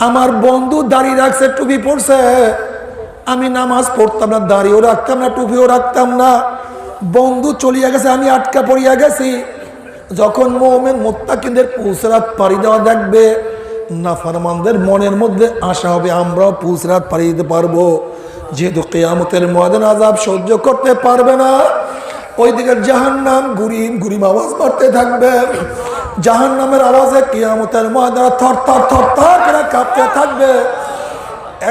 আমার বন্ধু দাঁড়িয়ে রাখছে, টুপি পড়ছে আমি নামাজ পড়তাম না, দাড়িও রাখতাম না, টুপিও রাখতাম না। বন্ধু চলিয়া গেছে, আমি আটকা পড়িয়া গেছি। যখন মোমেন মোত্তাকিনদের পুসরাত পাড়ি দেওয়া দেখবে, নাফারমানদের মনের মধ্যে আশা হবে, আমরাও পুসরাত পাড়ি দিতে পারব। যেহেতু কেয়ামতের ময়দান আজাব সহ্য করতে পারবে না, ওইদিকে জাহান নাম গুরিম গুরিম আওয়াজ মারতে থাকবে। জাহান নামের আওয়াজে কিয়ামতের ময়দান থর থর থর করে কাঁপতে থাকবে।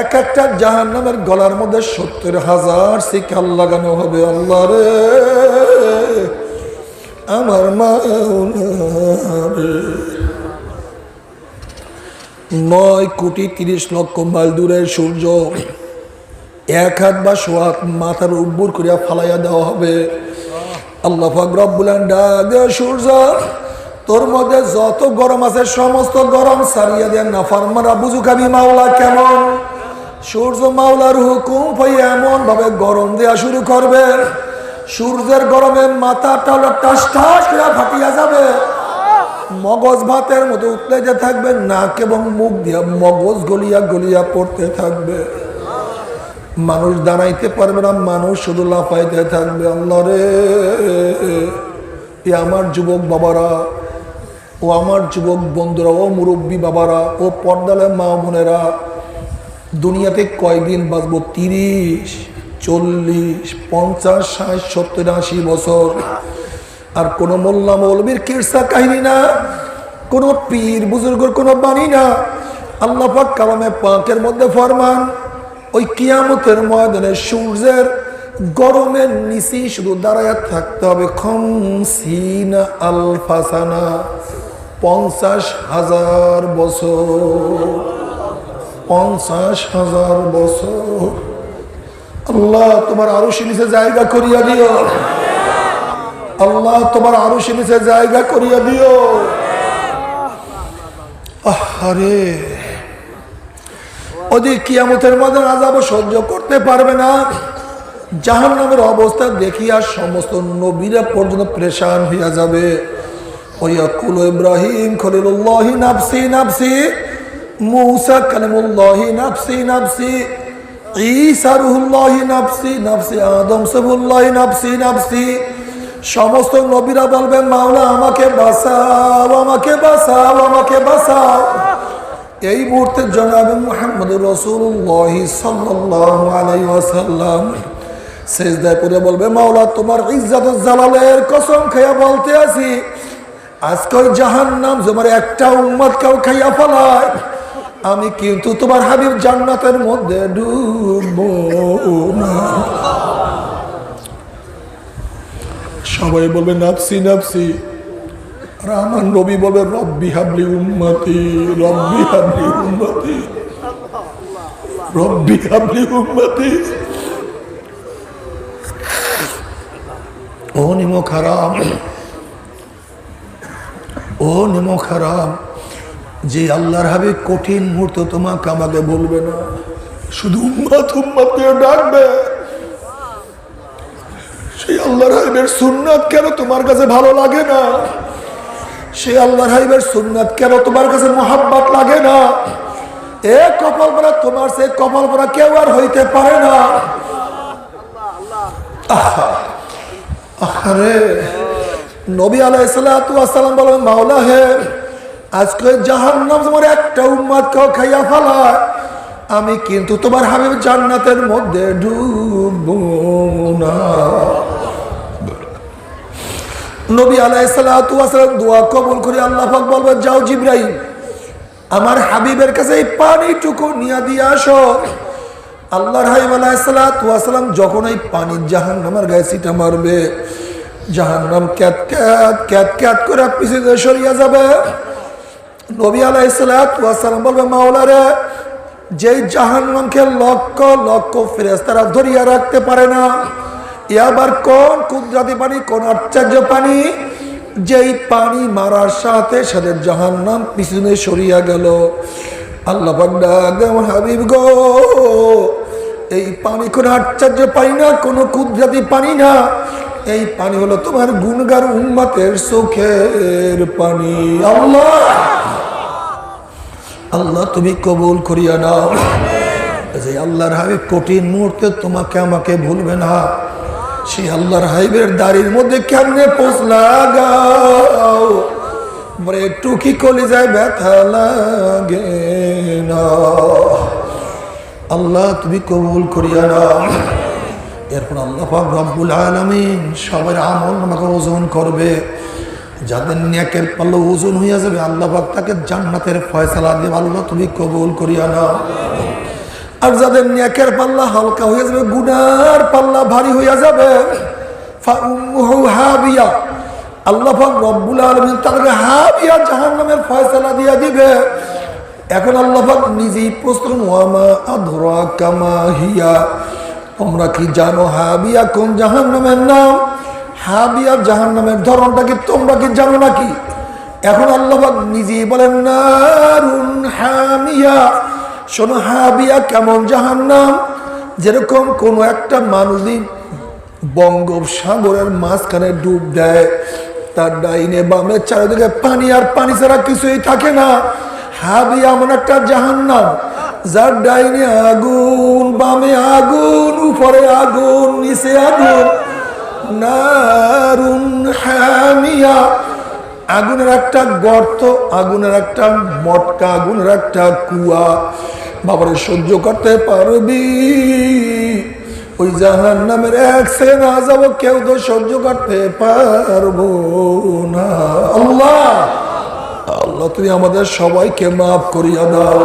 এক একটা জাহান নামের গলার মধ্যে সত্তর হাজার শিকাল লাগানো হবে, আল্লাহ রে। আমার নয় কোটি তিরিশ লক্ষ মাইল দূরের সূর্য। এক হাত বা হাত মাথার উব্বুর করিয়া ফালাইয়া দেওয়া হবে। আল্লাহ ফাকরাবুলান সূর্য। তোর মধ্যে যত গরম আছে, সমস্ত গরম সারিয়া দেন না। ফার্মারা বুঝু খাবি মাওলা কেমন। সূর্য মাওলার হুকুম পাই এমন ভাবে গরম দেয়া শুরু করবে। সূর্যের গরমে মাথাটা টাস টাস করে ফাটিয়া যাবে। মগজ ভাতের মতো উঠলে যে থাকবে, নাক এবং মুখ দিয়া মগজ গলিয়া গলিয়া পড়তে থাকবে। মানুষ দাঁড়াইতে পারবে না, মানুষ শুধু লাফাইতে থাকবে। আল্লাহ রে আমার যুবক বাবারা ও আমার যুবক বন্ধুরা, ও মুরব্বী বাবারা, ও পর্দালে মা বোনেরা, দুনিয়াতে কয়দিন বাঁচবো? তিরিশ, চল্লিশ, পঞ্চাশ, ষাট, সত্তর, আশি বছর। আর কোনো মোল্লা মৌলবীর কিরসা কাহিনী না, কোনো পীর বুজুর্গর কোনো বাণী না। আল্লাহ পাক কালামে পাকের মধ্যে ফরমান, ওই কিয়ামতের ময়দানে সূর্যের গরমের নিচে শুধু দাঁড়ায় থাকতে হবে। খমসিনা আলফাসানা। পঞ্চাশ হাজার বছর, পঞ্চাশ হাজার বছর। আল্লাহ তোমার আরও নিচে জায়গা করিয়া দিও। আল্লাহ তোমার আরও নিচে জায়গা করিয়া দিও। আরে ওদের কিয়ামতের মধ্যে আজাবও সহ্য করতে পারবে না। জাহান নামের অবস্থা দেখিয়া সমস্ত নবীরা পর্যন্ত প্রেশান হইয়া যাবে। ওয়াকুল ইব্রাহিম খলিলুল্লাহি নাফসি নাফসি মুসা কালিমুল্লাহি নাফসি নাফসি ঈসা রুহুল্লাহি নাফসি নাফসি আদম সবুল্লাহি নাফসি নাফসি সমস্ত নবীরা বলবেন, মাওলা, আমাকে বাঁচাও আমাকে বাঁচাও আমাকে বাঁচাও। এই মুহূর্তে জনাবে মোহাম্মদ রসুল্লাহ সাল্লাহ শেষদায় করে বলবে, মাওলা, তোমার ইজ্জাত জালালের কসম খাইয়া বলতে আছি আজকে জাহান নাম তোমার একটা উম্মত কেউ খাইয়া ফেলায়। আমি কিন্তু তোমার হাবিব জান্নাতের মধ্যে ডুববো না। সবাই বলবে, নাফসি নাফসি। আর আমার নবী বলবে, রব্বি হাবলি উম্মতি, রব্বি হাবলি উম্মতি, রব্বি হাবলি উম্মতি। ও নিমো খারাম ও নিমো খারাম যে আল্লাহর হাবি কঠিন মুহূর্ত তোমাকে আমাকে বলবে না শুধু উম্মাত উম্মাত ডাকবে। সেই আল্লাহর হাবিবের সুন্নাত কেন তোমার কাছে ভালো লাগে না? সে আল্লাহর হাবিবের সুন্নাত কেন তোমার কাছে মোহাব্বত লাগে না? এ কপাল পরা তোমার সে কপাল পরা কেউ আর হইতে পারে না। আহা, আহারে নবী আলাইসালাম বলেন, মাওলা হে, আজকে জাহান নাম তোমার একটা উম্মাদ কেউ খাইয়া ফেলায়। আমি কিন্তু তোমার হাবিব জান্নাতের মধ্যে ডুববো না। নবী আলাইসালাম দোয়া কবুল করে আল্লাহ পাক বলবে যাও জিব্রাহিম আমার হাবিবের কাছে এই পানিটুকু নিয়ে দিয়ে আসো। আল্লাহর হাইব আলাইসালাম যখন এই পানির জাহান নামার গায়ে সিটা মারবে জাহান নাম ক্যাত ক্যাত ক্যাত ক্যাত করে পিছিয়ে সরিয়া যাবে। নবী আলাইসালাম বলবে, মাওলারে, যেই জাহান্নামকে লক্ষ লক্ষ ফেরেস্তারা ধরিয়া রাখতে পারে না, এ আবার কোন কুদরাতি পানি, কোন আশ্চর্য পানি? যেই পানি মারার সাথে সাথে জাহান্নাম পিছনে সরিয়া গেল। আল্লাহ হাবিব গো, এই পানি কোনো আশ্চর্য পানি না, কোনো কুদরাতি পানি না এই পানি হলো তোমার গুনগার উম্মাতের চোখের পানি। আল্লাহ! আল্লাহ, তুমি কবুল করিয়া নাও। যে আল্লাহর হাবিব কঠিন মুহূর্তে তোমাকে আমাকে ভুলবে না। সেই আল্লাহর হাবিবের দাড়ির মধ্যে কেমনে পোষ লাগাও? বলে একটু কি কলি যায় ব্যথা লাগে না। আল্লাহ, তুমি কবুল করিয়া নাও। এরপর আল্লাহ রব্বুল আলমিন সবার আমল আমাকে ওজন করবে। যাদের নেকের পাল্লা ওজন হইয়া যাবে আল্লাহ পাক তাকে জান্নাতের ফয়সালা দেবে। আল্লাহ তুমি কবুল করিয়া নাও। আর যাদের নেকের পাল্লা হালকা হয়ে যাবে, গুনার পাল্লা ভারী হইয়া যাবে হাবিয়া। আল্লাহ পাক রব্বুল আলমিন তাদেরকে হাবিয়া জাহান্নামের ফয়সালা দিয়া দিবে। এখন আল্লাহ পাক নিজেই প্রশ্ন আধরা কামা হিয়া? তোমরা কি জানো হাবিয়া কোন জাহান্নামের নাম? হাবিয়া জাহান্নামের ধরনটা কি তোমরা কি জানো নাকি? এখন আল্লাহ নিজেই বলেন, নারুন হামিয়া। শোনো, হাবিয়া কেমন জাহান্নাম? যেরকম কোনো একটা মানুষই বঙ্গোপসাগরের মাঝখানে ডুব দেয়, তার ডাইনে বামে চারিদিকে পানি, আর পানি ছাড়া কিছুই থাকে না। হাবিয়া এমন একটা জাহান্নাম। যার ডাইনে আগুন, বামে আগুন, উপরে আগুন, নিচে আগুন, নারুন হামিয়া। আগুনের একটা গর্ত, আগুনের একটা মটকা, আগুনের একটা কুয়া। বাবারে সহ্য করতে পারবি? ওই জাহান নামের এক সেকেন্ড না যাব কেউ তো সহ্য করতে পারব না। আল্লাহ! আল্লাহ, তুমি আমাদের সবাইকে মাফ করিয়া দাও।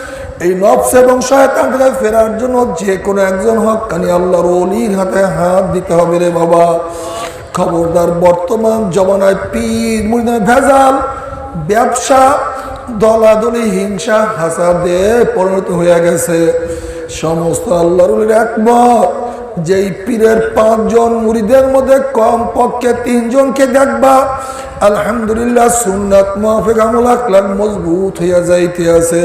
এই নফস এবং শয়তান থেকে ফেরার জন্য যে কোনো একজন হকানি আল্লাহর অলির হাতে হাত দিতে হবে রে বাবা। খবরদার বর্তমান জমানায় পীর, মুরিদের ভেজাল, ব্যবসা, দলাদলি, হিংসা, হাসাদে পরিণত হয়ে গেছে। সমস্ত আল্লাহর একমত, যেই পীরের পাঁচজন মুড়িদের মধ্যে কম পক্ষে তিনজনকে দেখবা, আলহামদুলিল্লাহ সুন্নাত মাফিক আমল আকলাক মজবুত হইয়া যাইতে আছে।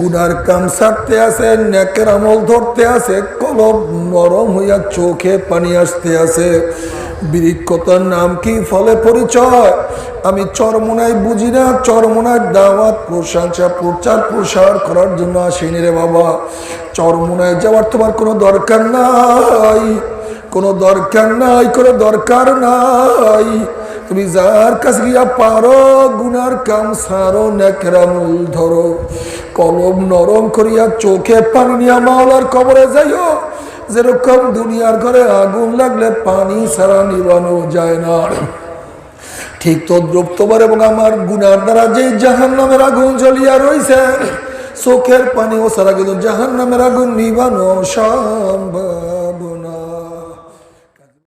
গুনার কাম সারতে আছে, নেকের আমল ধরতে আছে কলব নরম হইয়া চোখে পানি আসতে আছে। বিরিক্ষতার নাম কি? ফলে পরিচয়। আমি চরমোনায় বুঝি না, চরমোনার দাওয়াত, প্রশংসা, প্রচার প্রসার করার জন্য আসিনি রে বাবা। চরমোনায় যাওয়ার তোমার কোনো দরকার নাই, কোনো দরকার নাই, কোনো দরকার নাই। তুমি যার কাছে গিয়া পারো, গুনার কাম সারো নেকরামুল ধরো। কলম নরম করিয়া চোখে পানি নিয়া মাওলার কবরে যাইও। যেরকম দুনিয়ার ঘরে আগুন লাগলে পানি ছাড়া নিবানো যায় না। ঠিক তদ্রুপ তোমার এবং আমার গুনার দ্বারা যে জাহান নামের আগুন জ্বলিয়া রয়েছে চোখের পানি ও সারা কিন্তু জাহান নামের আগুন নিবানো সম্ভব।